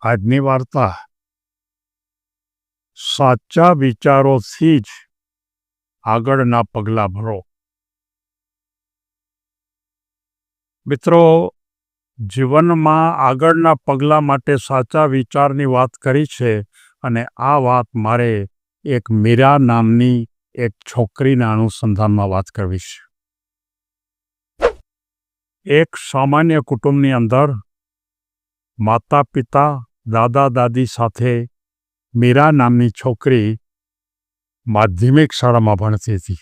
આજની વાર્તા. સાચા વિચારોથી જ આગળના પગલાં ભરો. મિત્રો, જીવનમાં આગળના પગલાં માટે સાચા વિચારની વાત કરી છે અને આ વાત મારે એક મીરા નામની એક છોકરીના અનુસંધાનમાં વાત કરવી છે. એક સામાન્ય કુટુંબની અંદર માતા પિતા દાદા દાદી સાથે મીરા નામની છોકરી માધ્યમિક શાળામાં ભણતી હતી.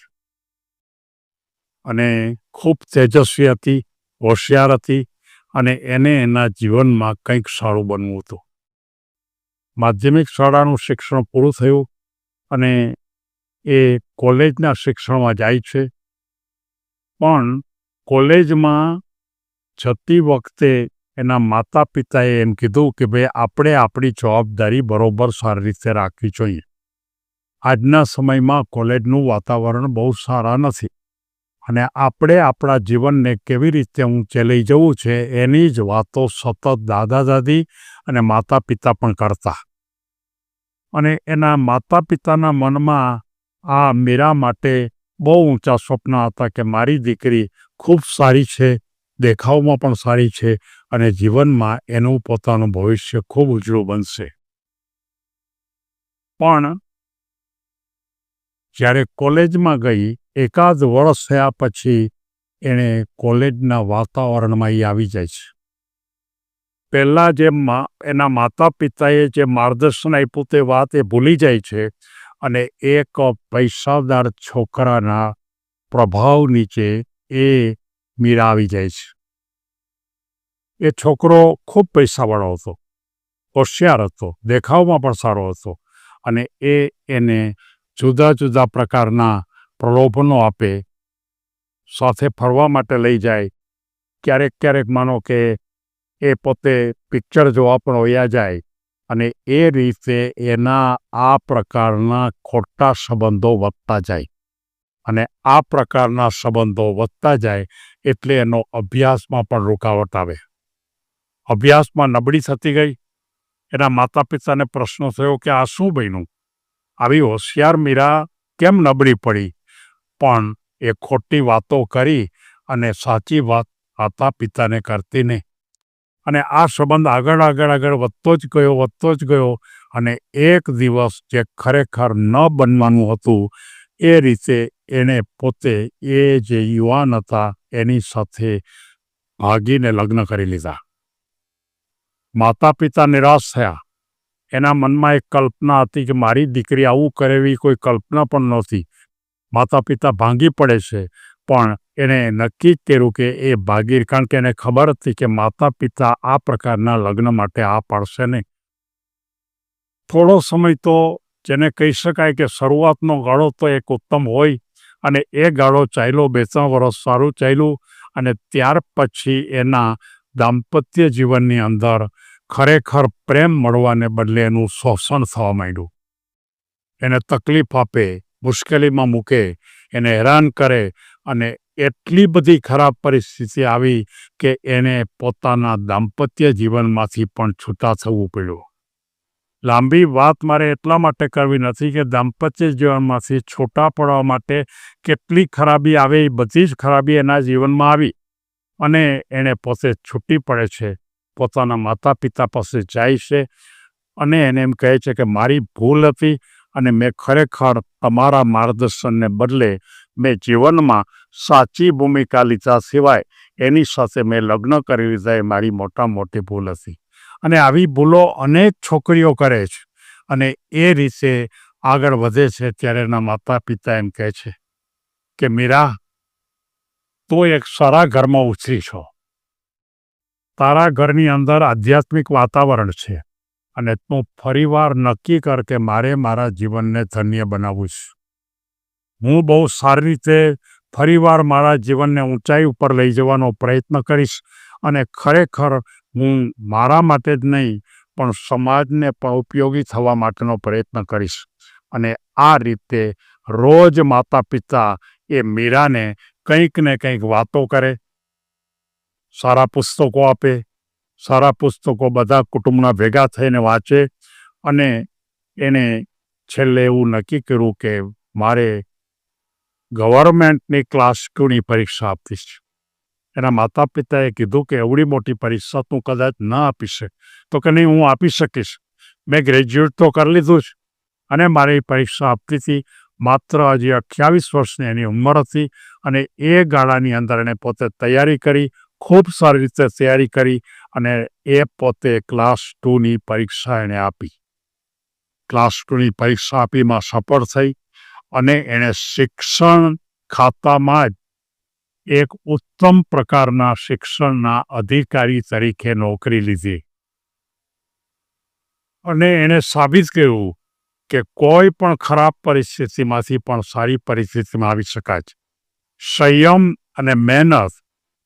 અને ખૂબ તેજસ્વી હતી, હોશિયાર હતી અને એને એના જીવનમાં કંઈક સારું બનવું હતું. માધ્યમિક શાળાનું શિક્ષણ પૂરું થયું અને એ કોલેજના શિક્ષણમાં જાય છે. પણ કોલેજમાં જતી વખતે એના માતા પિતાએ એમ કીધું કે, ભાઈ, આપણે આપણી જવાબદારી બરોબર સારી રીતે રાખવી જોઈએ. આજના સમયમાં કોલેજનું વાતાવરણ બહુ સારા નથી અને આપણે આપણા જીવનને કેવી રીતે ઊંચે લઈ જવું છે એની જ વાતો સતત દાદા દાદી અને માતા પિતા પણ કરતા. અને એના માતા પિતાના મનમાં આ મીરા માટે બહુ ઊંચા સ્વપ્ન હતા કે, મારી દીકરી ખૂબ સારી છે દેખાવમાં પણ સારી છે અને જીવનમાં એનું પોતાનું ભવિષ્ય ખૂબ ઉજળું બનશે. પણ જ્યારે કોલેજમાં ગઈ, એકાદ વર્ષ થયા પછી એણે કોલેજના વાતાવરણમાં એ આવી જાય છે. પહેલાં જે એના માતા પિતાએ જે માર્ગદર્શન આપ્યું તે વાત એ ભૂલી જાય છે અને એક પૈસાદાર છોકરાના પ્રભાવ નીચે એ મીરા આવી જાય છે. એ છોકરો ખૂબ પૈસાવાળો હતો, હોશિયાર હતો, દેખાવમાં પણ સારો હતો અને એ એને જુદા જુદા પ્રકારના પ્રલોભનો આપે, સાથે ફરવા માટે લઈ જાય. ક્યારેક ક્યારેક માનો કે એ પોતે પિક્ચર જોવા પણ વયા જાય અને એ રીતે એના આ પ્રકારના ખોટા સંબંધો વધતા જાય. અને આ પ્રકારના સંબંધો વધતા જાય એટલે એનો અભ્યાસમાં પણ રૂકાવટ આવે. અભ્યાસમાં નબળી થતી ગઈ. એના માતા પિતાને પ્રશ્ન થયો કે આ શું બન્યું? આવી હોશિયાર મીરા કેમ નબળી પડી? પણ એ ખોટી વાતો કરી અને સાચી વાત માતા પિતાને કરતી નહીં. અને આ સંબંધ આગળ આગળ આગળ વધતો જ ગયો, વધતો જ ગયો અને એક દિવસ જે ખરેખર ન બનવાનું હતું એ રીતે એણે પોતે એ જે યુવાન હતા એની સાથે ભાગીને લગ્ન કરી લીધા. માતા પિતા નિરાશ થયા. એના મનમાં એક કલ્પના હતી કે મારી દીકરી આવું કરે એવી કોઈ કલ્પના પણ નહોતી. માતા પિતા ભાંગી પડે છે, પણ એણે નક્કી જ કર્યું કે એ ભાગી, કારણ કે એને ખબર હતી કે માતા પિતા આ પ્રકારના લગ્ન માટે આ પાડશે નહીં. થોડો સમય તો જેને કહી શકાય કે શરૂઆતનો ગાળો તો એક ઉત્તમ હોય અને એ ગાળો ચાલ્યો બે ત્રણ વર્ષ સારું ચાલ્યું અને ત્યાર પછી એના દાંપત્ય જીવનની અંદર ખરેખર પ્રેમ મળવાને બદલે એનું શોષણ થવા માંડ્યું. એને તકલીફ આપે, મુશ્કેલીમાં મૂકે, એને હેરાન કરે અને એટલી બધી ખરાબ પરિસ્થિતિ આવી કે એને પોતાના દાંપત્ય જીવનમાંથી પણ છૂટા થવું પડ્યું. લાંબી વાત મારે એટલા માટે કરવી નથી કે દાંપત્ય જીવનમાંથી છૂટા પડવા માટે કેટલી ખરાબી આવે એ બધી જ ખરાબી એના જીવનમાં આવી અને એણે પોતે છૂટી પડે છે. પોતાના માતા પિતા પાસે જાય છે અને એને એમ કહે છે કે મારી ભૂલ હતી અને મેં ખરેખર તમારા માર્ગદર્શનને બદલે મેં જીવનમાં સાચી ભૂમિકા લીધા સિવાય એની સાથે મેં લગ્ન કરી લીધા એ મારી મોટા મોટી ભૂલ હતી. અને આવી ભૂલો અનેક છોકરીઓ કરે છે અને એ રીતે આગળ વધે છે ત્યારે એના માતા પિતા એમ કહે છે કે, મીરા, તું એક સારા ઘરમાં ઉછરી છો. તારા ઘરની અંદર આધ્યાત્મિક વાતાવરણ છે અને તું ફરીવાર નક્કી કર કે મારે મારા જીવનને ધન્ય બનાવવું છે. હું બહુ સારી રીતે ફરીવાર મારા જીવનને ઊંચાઈ ઉપર લઈ જવાનો પ્રયત્ન કરીશ અને ખરેખર હું મારા માટે જ નહીં, પણ સમાજને પણ ઉપયોગી થવા માટેનો પ્રયત્ન કરીશ. અને આ રીતે રોજ માતા પિતા એ મીરાને કંઈક ને કંઈક વાતો કરે. સારા પુસ્તકો આપે. સારા પુસ્તકો બધા કુટુંબના ભેગા થઈને વાંચે. અને એને છેલ્લે એવું નક્કી કર્યું કે મારે ગવર્મેન્ટની ક્લાસ ટુની પરીક્ષા આપતી છે એના માતા પિતાએ કીધું કે એવડી મોટી પરીક્ષા તું કદાચ ન આપી શકે. તો કે નહીં, હું આપી શકીશ. મેં ગ્રેજ્યુએટ તો કરી લીધું છે અને મારી પરીક્ષા આપતી હતી માત્ર હજી અઠ્યાવીસ વર્ષની એની ઉંમર હતી અને એ ગાળાની અંદર એણે પોતે તૈયારી કરી, ખૂબ સારી રીતે તૈયારી કરી અને એ પોતે ક્લાસ ટુની પરીક્ષા એણે આપી. ક્લાસ ટુની પરીક્ષા આપીમાં સફળ થઈ અને એણે શિક્ષણ ખાતામાં જ એક ઉત્તમ પ્રકારના શિક્ષણના અધિકારી તરીકે નોકરી લીધી. અને એણે સાબિત કર્યું કે કોઈ પણ ખરાબ પરિસ્થિતિમાંથી પણ સારી પરિસ્થિતિમાં આવી શકાય છે. સંયમ અને મહેનત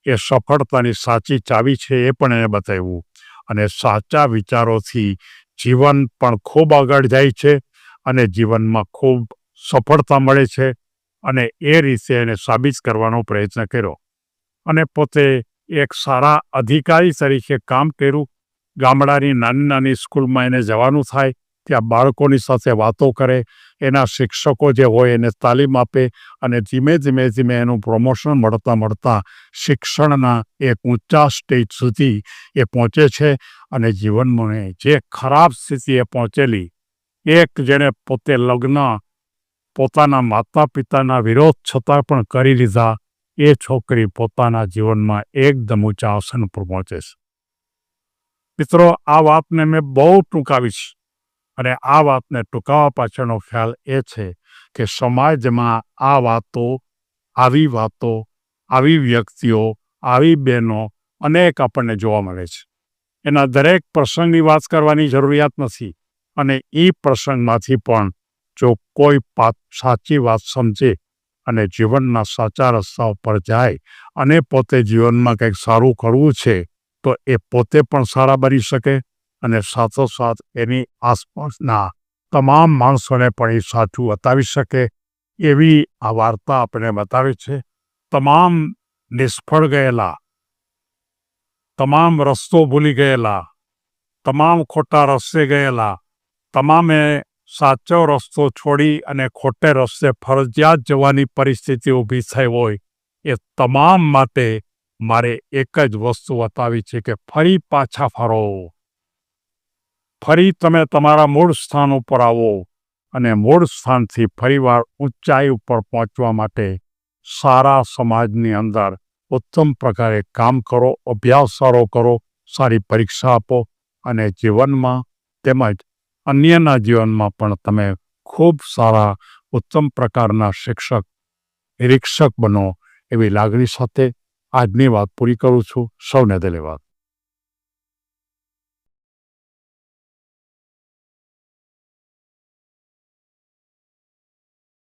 એ સફળતાની સાચી ચાવી છે એ પણ એને બતાવ્યું. અને સાચા વિચારોથી જીવન પણ ખૂબ આગળ જાય છે અને જીવનમાં ખૂબ સફળતા મળે છે. અને એ રીતે એને સાબિત કરવાનો પ્રયત્ન કર્યો. અને પોતે એક સારા અધિકારી તરીકે કામ કર્યું. ગામડાની નાની નાની સ્કૂલમાં એને જવાનું થાય, ત્યાં બાળકોની સાથે વાતો કરે, એના શિક્ષકો જે હોય એને તાલીમ આપે અને ધીમે ધીમે ધીમે એનું પ્રમોશન મળતા મળતા શિક્ષણના એક ઊંચા સ્ટેજ સુધી એ પહોંચે છે અને જીવનમાં જે ખરાબ સ્થિતિએ પહોંચેલી, એક જેણે પોતે લગ્ન પોતાના માતા પિતાના વિરોધ છતાં પણ કરી લીધા, એ છોકરી પોતાના જીવનમાં એકદમ ઊંચા આસન પર પહોંચે છે. મિત્રો, આ વાતને મેં બહુ ટૂંકાવીશ અને આ વાતને ટૂંકાવા પાછળનો ખ્યાલ એ છે કે સમાજમાં આ વાતો, આવી વાતો, આવી વ્યક્તિઓ, આવી બહેનો અનેક આપણને જોવા મળે છે. એના દરેક પ્રસંગની વાત કરવાની જરૂરિયાત નથી અને એ પ્રસંગમાંથી પણ જો કોઈ પાત સાચી વાત સમજે અને જીવનના સાચા રસ્તા પર જાય અને પોતે જીવનમાં કંઈક સારું કરવું છે, તો એ પોતે પણ સારા બની શકે અને સાથોસાથ એની આસપાસના તમામ માણસોને પણ એ સાચું બતાવી શકે એવી આ વાર્તા આપણે બતાવે છે. તમામ નિષ્ફળ ગયેલા, તમામ રસ્તો ભૂલી ગયેલા, તમામ ખોટા રસ્તે ગયેલા, તમામે સાચો રસ્તો છોડી અને ખોટે રસ્તે ફરજિયાત જવાની પરિસ્થિતિ ઊભી થઈ હોય એ તમામ માટે મારે એક જ વસ્તુ બતાવી છે કે ફરી પાછા ફરો. ફરી તમે તમારા મૂળ સ્થાન ઉપર આવો અને મૂળ સ્થાનથી ફરીવાર ઊંચાઈ ઉપર પહોંચવા માટે સારા સમાજની અંદર ઉત્તમ પ્રકારે કામ કરો, અભ્યાસ સારો કરો, સારી પરીક્ષા આપો અને જીવનમાં તેમજ અન્યના જીવનમાં પણ તમે ખૂબ સારા, ઉત્તમ પ્રકારના શિક્ષક, નિરીક્ષક બનો એવી લાગણી સાથે આજની વાત પૂરી કરું છું. સૌને ધન્યવાદ.